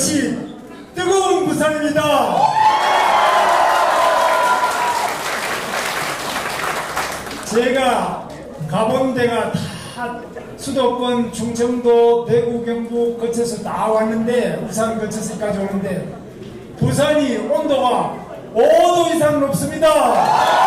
역시 뜨거운 부산입니다. 제가 가본 데가 다 수도권, 충청도, 대구, 경북 거쳐서 다 왔는데 부산 거쳐서까지 오는데 부산이 온도가 5도 이상 높습니다.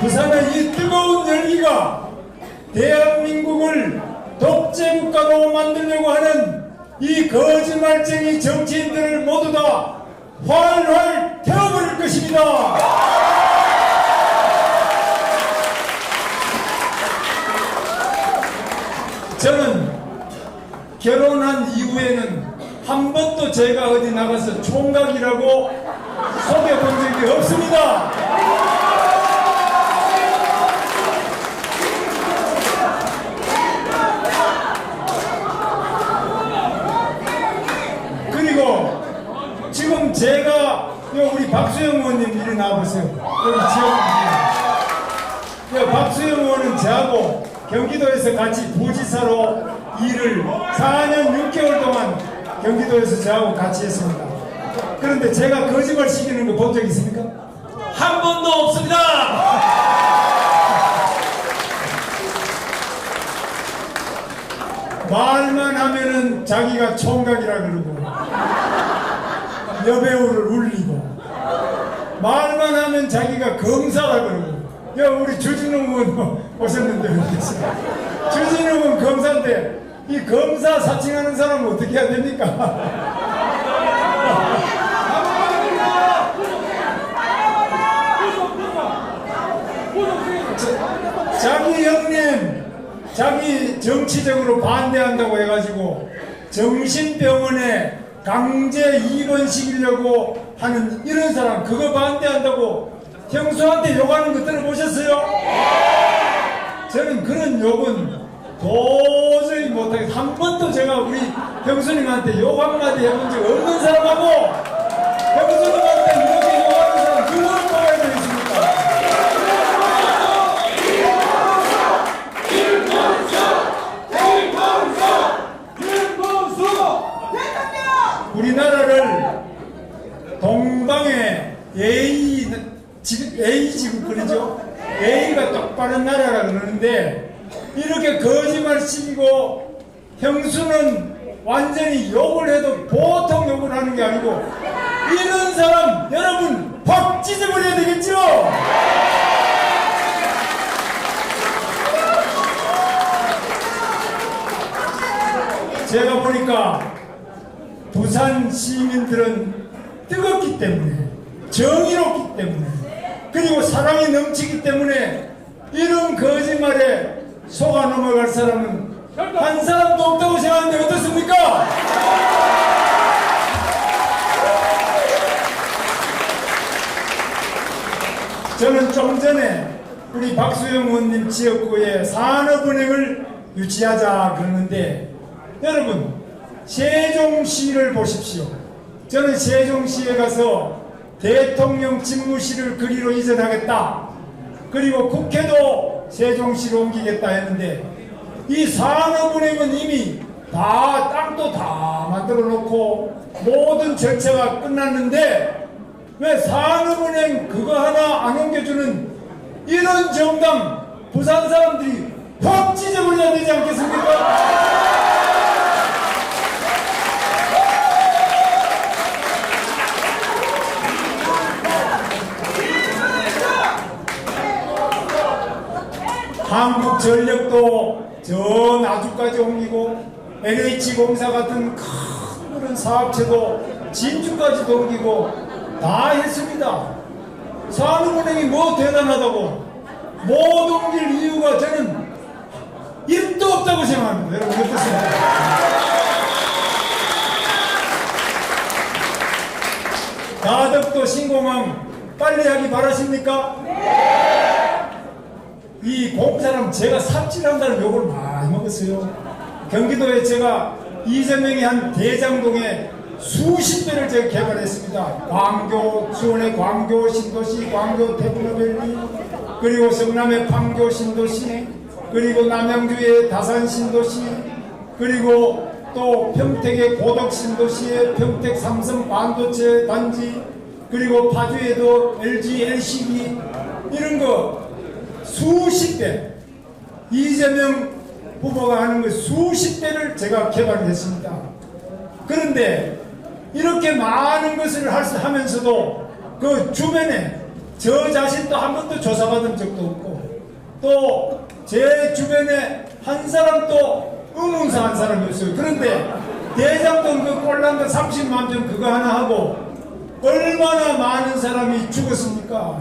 부산의 이 뜨거운 열기가 대한민국을 독재 국가로 만들려고 하는 이 거짓말쟁이 정치인들을 모두 다 활활 태워버릴 것입니다. 저는 결혼한 이후에는 한 번도 제가 어디 나가서 총각이라고 속여본 적이 없습니다. 그리고 지금 제가 요 우리 박수영 의원님 이리 나와보세요. 박수영 의원은 저하고 경기도에서 같이 부지사로 일을 4년 6개월 동안 경기도에서 저하고 같이 했습니다. 그런데 제가 거짓말 시키는 거 본 적 있습니까? 한 번도 없습니다. 말만 하면은 자기가 총각이라 그러고 여배우를 울리고 말만 하면 자기가 검사라 그러고 야 우리 주진우 의원 오셨는데? 주진우 의원 검사인데 이 검사 사칭하는 사람은 어떻게 해야 됩니까? 자기 형님 자기 정치적으로 반대한다고 해가지고 정신병원에 강제 입원시키려고 하는 이런 사람 그거 반대한다고 형수한테 욕하는 거 들어보셨어요? 저는 그런 욕은 도저히 못하겠 한 번도 제가 우리 형수님한테 욕 한마디 해본 적 없는 사람하고 형수님한테 이렇게 욕하는 사람 그걸 뽑아야 되겠습니까? 우리나라를 동방의 A 지금 A 지금 그러죠? A가 똑바른 나라라 그러는데 이렇게 거짓말 치고 형수는 완전히 욕을 해도 보통 욕을 하는 게 아니고 이런 사람 여러분 확 찢어버려야 되겠죠? 제가 보니까 부산 시민들은 뜨겁기 때문에 정의롭기 때문에 그리고 사랑이 넘치기 때문에 이런 거짓말에 속아 넘어갈 사람은 한 사람도 없다고 생각하는데 어떻습니까? 저는 좀 전에 우리 박수영 의원님 지역구에 산업은행을 유치하자 그러는데 여러분 세종시를 보십시오. 저는 세종시에 가서 대통령 집무실을 그리로 이전하겠다. 그리고 국회도 세종시로 옮기겠다 했는데 이 산업은행은 이미 다 땅도 다 만들어 놓고 모든 절차가 끝났는데 왜 산업은행 그거 하나 안 옮겨주는 이런 정당 부산 사람들이 확 찢어버려야 되지 않겠습니까? 한국전력도 저 나주까지 옮기고 NH공사 같은 큰 그런 사업체도 진주까지 옮기고 다 했습니다. 산업은행이 뭐 대단하다고 못 옮길 이유가 저는 1도 없다고 생각합니다. 여러분 어떻습니까? 가덕도 신공항 빨리 하기 바라십니까? 이 공사람 제가 삽질한다는 욕을 많이 먹었어요. 경기도에 제가 이재명이 한 대장동에 수십 대를 제가 개발했습니다. 광교, 수원의 광교 신도시, 광교 테크노밸리, 그리고 성남의 판교 신도시, 그리고 남양주의 다산 신도시, 그리고 또 평택의 고덕 신도시의 평택 삼성 반도체 단지, 그리고 파주에도 LG, LCD 이런 거 수십 대 이재명 후보가 하는 거 수십 대를 제가 개발했습니다. 그런데 이렇게 많은 것을 하면서도 그 주변에 저 자신도 한 번도 조사받은 적도 없고 또 제 주변에 한 사람도 의문사 한 사람이 없어요. 그런데 대장동 그 꼴난 거 30만 점 그거 하나 하고 얼마나 많은 사람이 죽었습니까?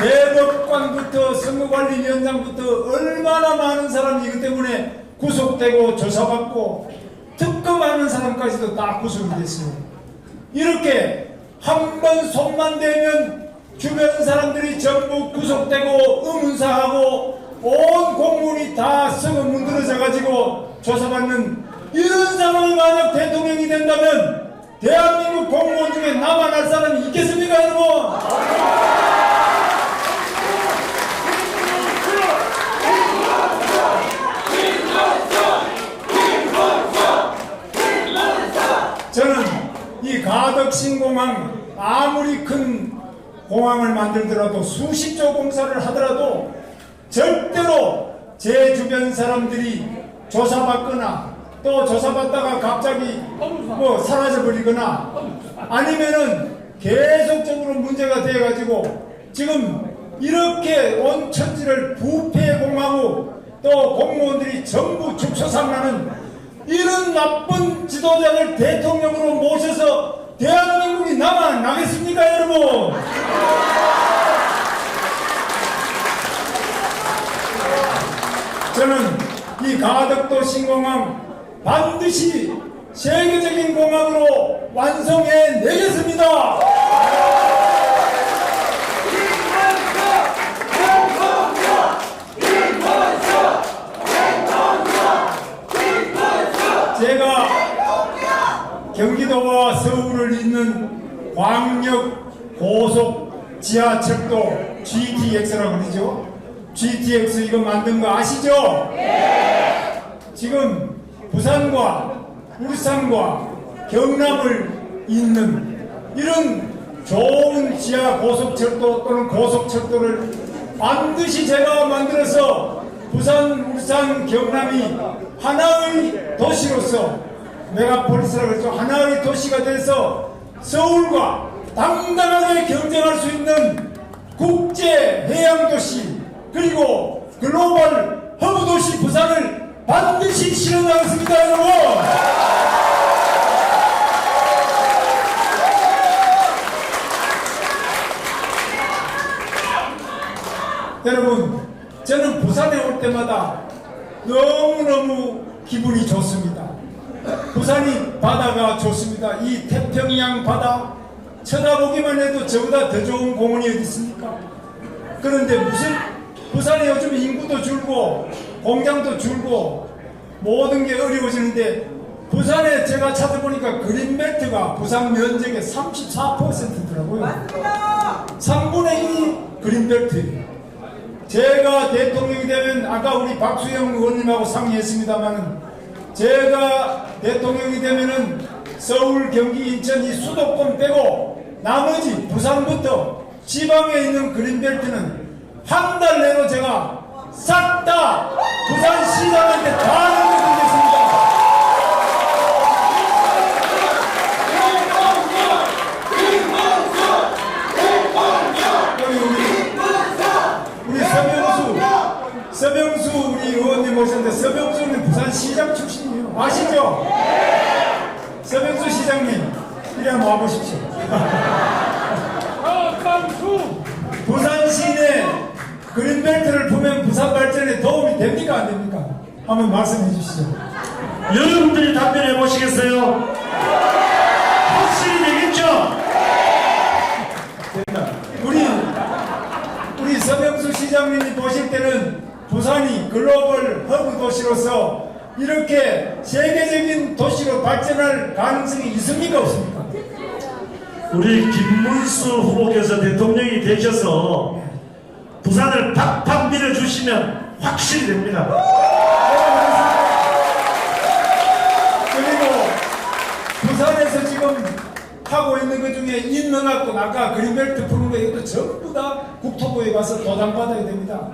대법관부터 선거관리위원장부터 얼마나 많은 사람이 이것 때문에 구속되고 조사받고 특검하는 사람까지도 다 구속이 됐어요. 이렇게 한 번 손만 대면 주변 사람들이 전부 구속되고 의문사하고 온 공무원이 다 썩어 문드러져 가지고 조사받는 이런 상황이 만약 대통령이 된다면 대한민국 공무원 중에 남아날 사람이 있겠습니까 여러분? 저는 이 가덕 신 공항 아무리 큰 공항을 만들더라도 수십조 공사를 하더라도 절대로 제 주변 사람들이 조사받거나 또 조사받다가 갑자기 뭐 사라져 버리거나 아니면은 계속적으로 문제가 돼 가지고 지금 이렇게 온 천지를 부패공하고 또 공무원들이 전부 죽소상나는 이런 나쁜 지도자를 대통령으로 모셔서 대한민국이 남아 나겠습니까 여러분? 저는 이 가덕도 신공항 반드시 세계적인 공항으로 완성해 내겠습니다. 경기도와 서울을 잇는 광역 고속 지하철도 GTX라고 그러죠. GTX 이거 만든 거 아시죠? 지금 부산과 울산과 경남을 잇는 이런 좋은 지하 고속철도 또는 고속철도를 반드시 제가 만들어서 부산, 울산, 경남이 하나의 도시로서 메가폴리스라고 그러죠. 하나의 도시가 돼서 서울과 당당하게 경쟁할 수 있는 국제 해양 도시 그리고 글로벌 허브 도시 부산을 반드시 실현하겠습니다, 여러분. 여러분, 저는 부산에 올 때마다 너무너무 기분이 좋습니다. 부산이 바다가 좋습니다. 이 태평양 바다 쳐다보기만 해도 저보다 더 좋은 공원이 어디 있습니까? 그런데 무슨 부산에 요즘 인구도 줄고 공장도 줄고 모든 게 어려워지는데 부산에 제가 찾아보니까 그린벨트가 부산 면적의 34%더라고요. 맞습니다. 3분의 1이 그린벨트예요. 제가 대통령이 되면 아까 우리 박수영 의원님하고 상의했습니다만은 제가 대통령이 되면은 서울, 경기, 인천 이 수도권 빼고 나머지 부산부터 지방에 있는 그린벨트는 한 달 내로 제가 싹 다 부산 시장한테 다 넘겨드리겠습니다. 우리 서명수 서명수 우리 의원님 오셨는데 서명수 는 부산 시장 출신이에요 아시죠? 서명수 시장님 이리 한번 와보십시오 부산 시내 그린벨트를 보면 부산 발전에 도움이 됩니까 안 됩니까? 한번 말씀해 주시죠 여러분들이 답변해 보시겠어요? 확실히 되겠죠? 우리 우리 서명수 시장님이 보실 때는 부산이 글로벌 허브 도시로서 이렇게 세계적인 도시로 발전할 가능성이 있습니까 없습니까? 우리 김문수 후보께서 대통령이 되셔서 부산을 팍팍 밀어주시면 확실히 됩니다. 그리고 부산에서 지금 하고 있는 것 중에 인능학군 아까 그린벨트 푸는 거 이것도 전부 다 국토부에 가서 도장받아야 됩니다.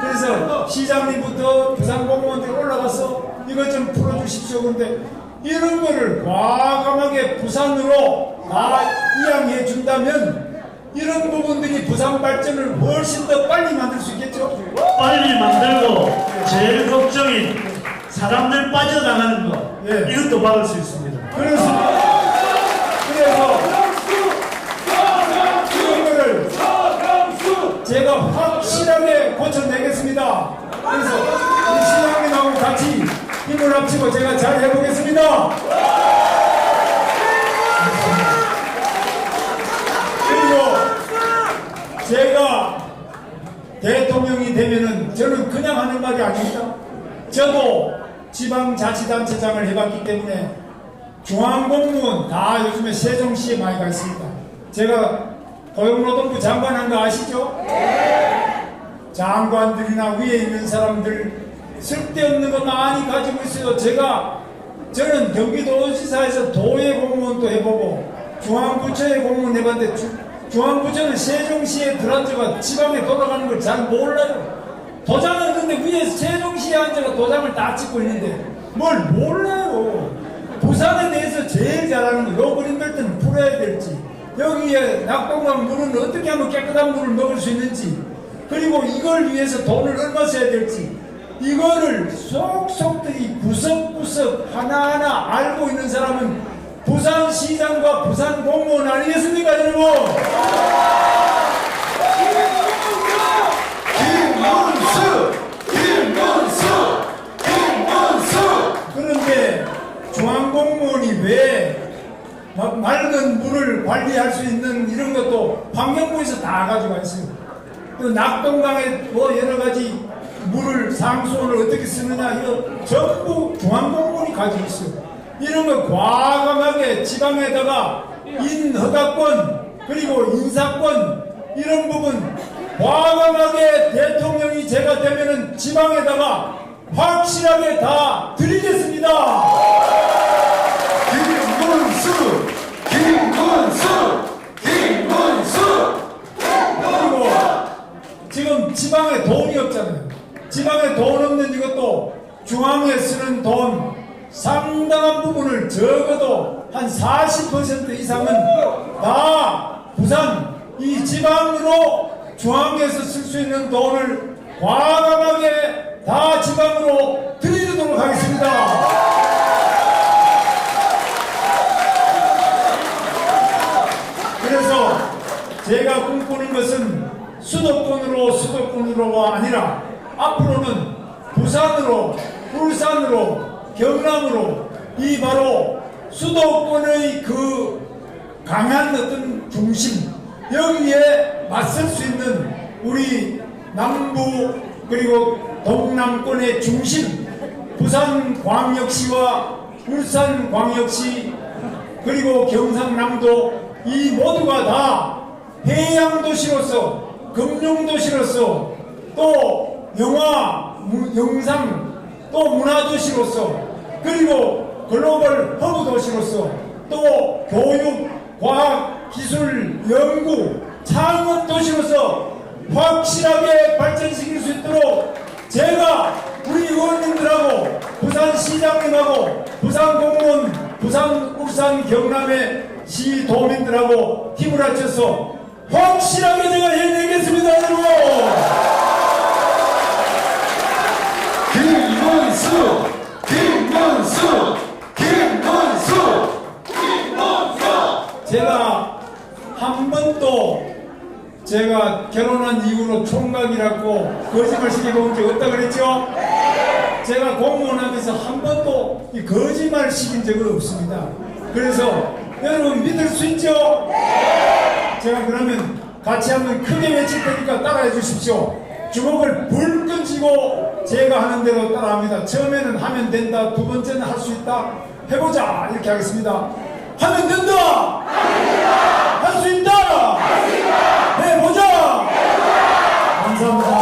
그래서 시장님부터 부산 공무원들 올라가서 이것 좀 풀어주십시오. 그런데 이런 거를 과감하게 부산으로 다 이양해 준다면 이런 부분들이 부산 발전을 훨씬 더 빨리 만들 수 있겠죠. 빨리 만들고 제일 걱정인 사람들 빠져나가는 거 예. 이것도 막을 수 있습니다. 그래서 그래서 이런 거를 제가 확실하게 고쳐내겠습니다. 그래서 우리 시장님하고 같이 힘을 합치고 제가 잘 해보겠습니다. 그리고 제가 대통령이 되면은 저는 그냥 하는 말이 아닙니다. 저도 지방자치단체장을 해봤기 때문에 중앙공무원 다 요즘에 세종시에 많이 가 있습니다. 제가 고용노동부 장관한 거 아시죠? 장관들이나 위에 있는 사람들 쓸데없는 거 많이 가지고 있어요. 제가 저는 경기도지사에서 도의 공무원도 해보고 중앙부처의 공무원 해봤는데 주- 중앙부처는 세종시에 들어앉아가 지방에 돌아가는 걸 잘 몰라요. 도장은 근데 위에 세종시에 앉아가 도장을 다 찍고 있는데 뭘 몰라요. 부산에 대해서 제일 잘하는 거, 요 그린벨트는 풀어야 될지, 여기에 낙동강 물은 어떻게 하면 깨끗한 물을 먹을 수 있는지, 그리고 이걸 위해서 돈을 얼마 써야 될지, 이거를 속속들이 구석구석 하나하나 알고 있는 사람은 부산시장과 부산 공무원 아니겠습니까, 여러분? 김문수! 김문수! 김문수! 그런데 중앙공무원이 왜 마- 맑은 물을 관리할 수 있는 이런 것도 환경부에서 다 가지고 있어요. 그 낙동강에 뭐 여러 가지 물을 상수원을 어떻게 쓰느냐 이거 전부 중앙공무원이 가지고 있어요. 이런 거 과감하게 지방에다가 인허가권 그리고 인사권 이런 부분 과감하게 대통령이 제가 되면은 지방에다가 확실하게 다 드리겠습니다. 지방에 돈 없는 이것도 중앙에 쓰는 돈 상당한 부분을 적어도 한 40% 이상은 다 부산 이 지방으로 중앙에서 쓸 수 있는 돈을 과감하게 다 지방으로 드리도록 하겠습니다. 그래서 제가 꿈꾸는 것은 수도권으로 수도권으로가 아니라 앞으로는 부산으로 울산으로 경남으로 이 바로 수도권의 그 강한 어떤 중심 여기에 맞설 수 있는 우리 남부 그리고 동남권의 중심 부산광역시와 울산광역시 그리고 경상남도 이 모두가 다 해양도시로서 금융도시로서 또 영화 무- 영상 또 문화 도시로서 그리고 글로벌 허브 도시로서 또 교육 과학 기술 연구 창업 도시로서 확실하게 발전시킬 수 있도록 제가 우리 의원님들하고 부산시장님하고 부산공무원 부산 울산 경남의 시도민들하고 힘을 합쳐서 확실하게 제가 해내겠습니다 여러분 김문수! 김문수! 김문수! 제가 한 번도 제가 결혼한 이후로 총각이라고 거짓말 시켜본 적 없다 그랬죠? 제가 공무원하면서 한 번도 이 거짓말 시킨 적은 없습니다. 그래서 여러분 믿을 수 있죠? 제가 그러면 같이 한번 크게 외칠 테니까 따라해 주십시오. 주먹을 불끈 쥐고 제가 하는 대로 따라합니다. 처음에는 하면 된다. 두 번째는 할 수 있다. 해보자. 이렇게 하겠습니다. 하면 된다. 할 수 있다. 할 수 있다. 해보자. 해보자. 감사합니다.